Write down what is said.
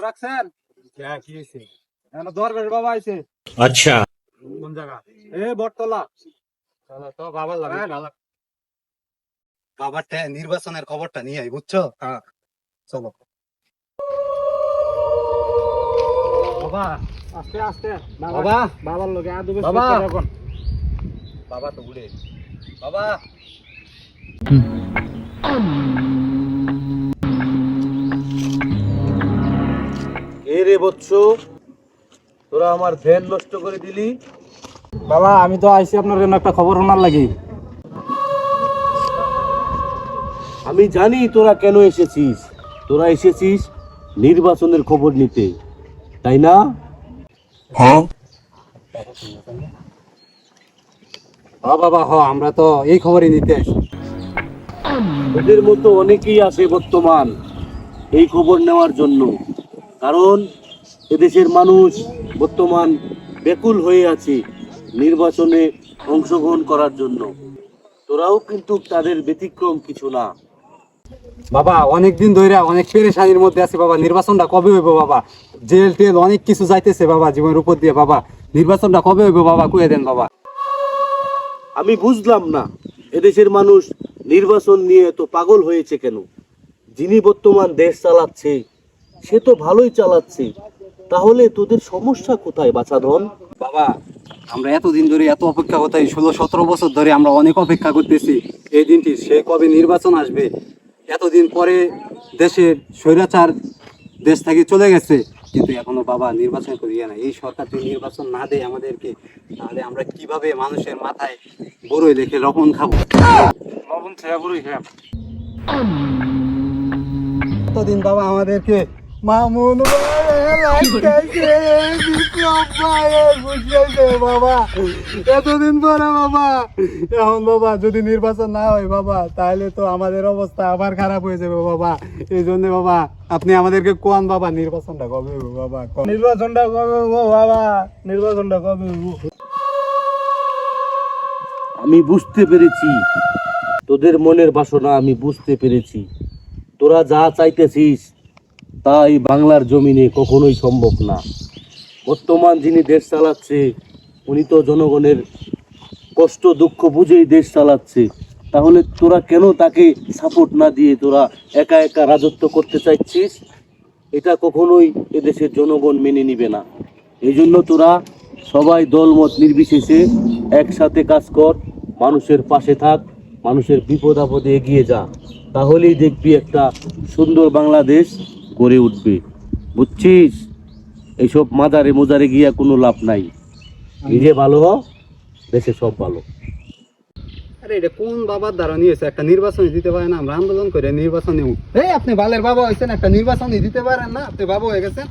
রাখছেন দরকার বাবা এ বটতলা। হ্যাঁ, বাবারটা নির্বাচনের খবরটা নিয়ে বুঝছ? হ্যাঁ চলো। বাবা। আস্তে আস্তে। বাবা। বাবার লগে আদু বাবা। বাবা তো উড়ে। বাবা। এ রে তোরা আমার ধ্যান নষ্ট করে দিলি। বাবা আমি তো আইছি আপনার জন্য একটা খবর শোনার লাগি। আমি জানি তোরা কেন এসেছিস। তোরা এসেছিস নির্বাচনের খবর নিতে। তাই না? হ্যাঁ। বাবা হ আমরা তো এই খবরই নিতে আসি। ওদের মতো অনেকেই আছে বর্তমান এই খবর নেওয়ার জন্য। কারণ এদেশের মানুষ বর্তমান ব্যাকুল হয়ে আছে নির্বাচনে অংশগ্রহণ করার জন্য। তোরাও কিন্তু তাদের ব্যতিক্রম কিছু না। বাবা অনেক দিন ধরে অনেক পেরেশানির মধ্যে আছে বাবা। নির্বাচনটা কবে হইব বাবা? জেল টেল অনেক কিছু যাইতেছে বাবা জীবনের উপর দিয়ে বাবা। নির্বাচনটা কবে হইব বাবা? কয়ে দেন বাবা। আমি বুঝলাম না এদেশের মানুষ নির্বাচন নিয়ে এত পাগল হয়েছে কেন? যিনি বর্তমান দেশ চালাচ্ছে সে তো ভালোই চালাচ্ছে। তাহলে তোদের সমস্যা কোথায় বাছাধন বাবা আমরা এতদিন ধরে এত অপেক্ষা করতে ষোলো সতেরো বছর ধরে আমরা অনেক অপেক্ষা করতেছি। এই দিনটি সে কবে নির্বাচন আসবে? এতদিন পরে দেশের স্বৈরাচার দেশ থেকে চলে গেছে কিন্তু এখনও বাবা নির্বাচন করিয়ে না এই সরকার যদি নির্বাচন না দেয় আমাদেরকে তাহলে আমরা কীভাবে মানুষের মাথায় বড়ই লেখে লবণ খাব? লবণ ছেড়া বড়ই খাব এতদিন বাবা আমাদেরকে মামুন বাবা এতদিন পরে বাবা এখন বাবা যদি নির্বাচন না হয় বাবা তাহলে তো আমাদের অবস্থা আবার খারাপ হয়ে যাবে বাবা এই জন্য বাবা আপনি আমাদেরকে কোন বাবা নির্বাচনটা কবে বাবা নির্বাচনটা কবে বাবা নির্বাচনটা কবে আমি বুঝতে পেরেছি। তোদের মনের বাসনা আমি বুঝতে পেরেছি। তোরা যা চাইতেছিস তা এই বাংলার জমিনে কখনোই সম্ভব না। বর্তমান যিনি দেশ চালাচ্ছে, উনি তো জনগণের কষ্ট, দুঃখ বুঝেই দেশ চালাচ্ছে। তাহলে তোরা কেন তাকে সাপোর্ট না দিয়ে তোরা একা একা রাজত্ব করতে চাইছিস? এটা কখনোই এদেশের জনগণ মেনে নিবে না। এই জন্য তোরা সবাই দলমত নির্বিশেষে একসাথে কাজ কর, মানুষের পাশে থাক, মানুষের বিপদ আপদে এগিয়ে যা। তাহলেই দেখবি একটা সুন্দর বাংলাদেশ। গড়ে উঠবে। বুঝছিস? এইসব মাদারে মোদারে গিয়া কোনো লাভ নাই। নিজে ভালো হ দেশে সব ভালো। আরে এটা কোন বাবার দ্বারা হয়েছে? একটা নির্বাচনী দিতে পারে না আমরা আন্দোলন করে নির্বাচনী এই আপনি বালের বাবা হয়েছেন একটা নির্বাচনী দিতে পারেন না আপনি বাবা হয়ে গেছেন।